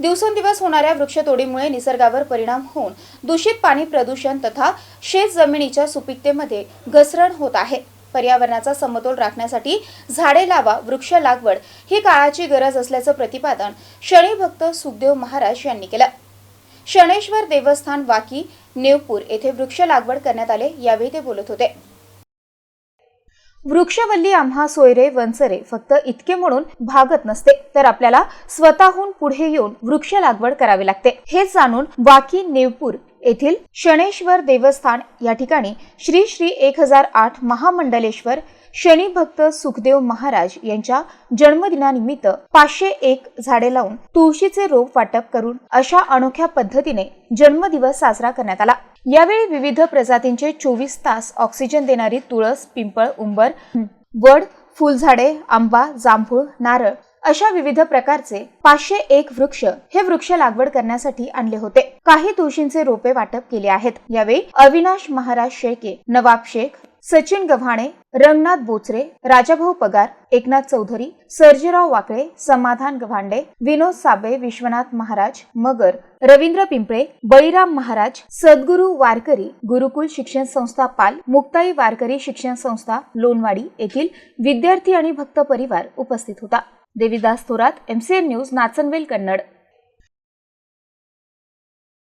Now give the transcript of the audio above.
दिवसेंदिवस होणाऱ्या वृक्षतोडीमुळे निसर्गावर परिणाम होऊन दूषित पाणी प्रदूषण तथा शेत जमिनीच्या सुपीकतेमध्ये घसरण होत आहे. पर्यावरणाचा समतोल राखण्यासाठी झाडे लावा वृक्ष लागवड ही काळाची गरज असल्याचं प्रतिपादन शनी भक्त सुखदेव महाराज यांनी केलं. शनेश्वर देवस्थान वाकी नेवपूर येथे वृक्ष लागवड करण्यात आले यावेळी ते बोलत होते. वृक्षवल्ली आम्हा सोयरे वंचरे फक्त इतके म्हणून भागत नसते तर आपल्याला स्वतःहून पुढे येऊन वृक्ष लागवड करावी लागते. हे जाणून वाकी नेवपूर येथील शनेश्वर देवस्थान या ठिकाणी श्री श्री एक हजार आठ महामंडलेश्वर शनी भक्त सुखदेव महाराज यांच्या जन्मदिनानिमित्त पाचशे एक झाडे लावून तुळशीचे रोप वाटप करून अशा अनोख्या पद्धतीने जन्मदिवस साजरा करण्यात आला. यावेळी विविध प्रजातींचे चोवीस तास ऑक्सिजन देणारी तुळस पिंपळ उंबर वड फुलझाडे आंबा जांभूळ नारळ अशा विविध प्रकारचे पाचशे एक वृक्ष हे वृक्ष लागवड करण्यासाठी आणले होते. काही तुळशींचे रोपे वाटप केले आहेत. यावेळी अविनाश महाराज शेळके नवाब शेख सचिन गव्हाणे रंगनाथ बोचरे राजाभाऊ पगार एकनाथ चौधरी सर्जेराव वाकळे समाधान गव्हांडे विनोद साबळे विश्वनाथ महाराज मगर रवींद्र पिंपळे बळीराम महाराज सद्गुरू वारकरी गुरुकुल शिक्षण संस्था पाल मुक्ताई वारकरी शिक्षण संस्था लोणवाडी येथील विद्यार्थी आणि भक्त परिवार उपस्थित होता. Devidas Thorat MCN news Nachanvel Kannad.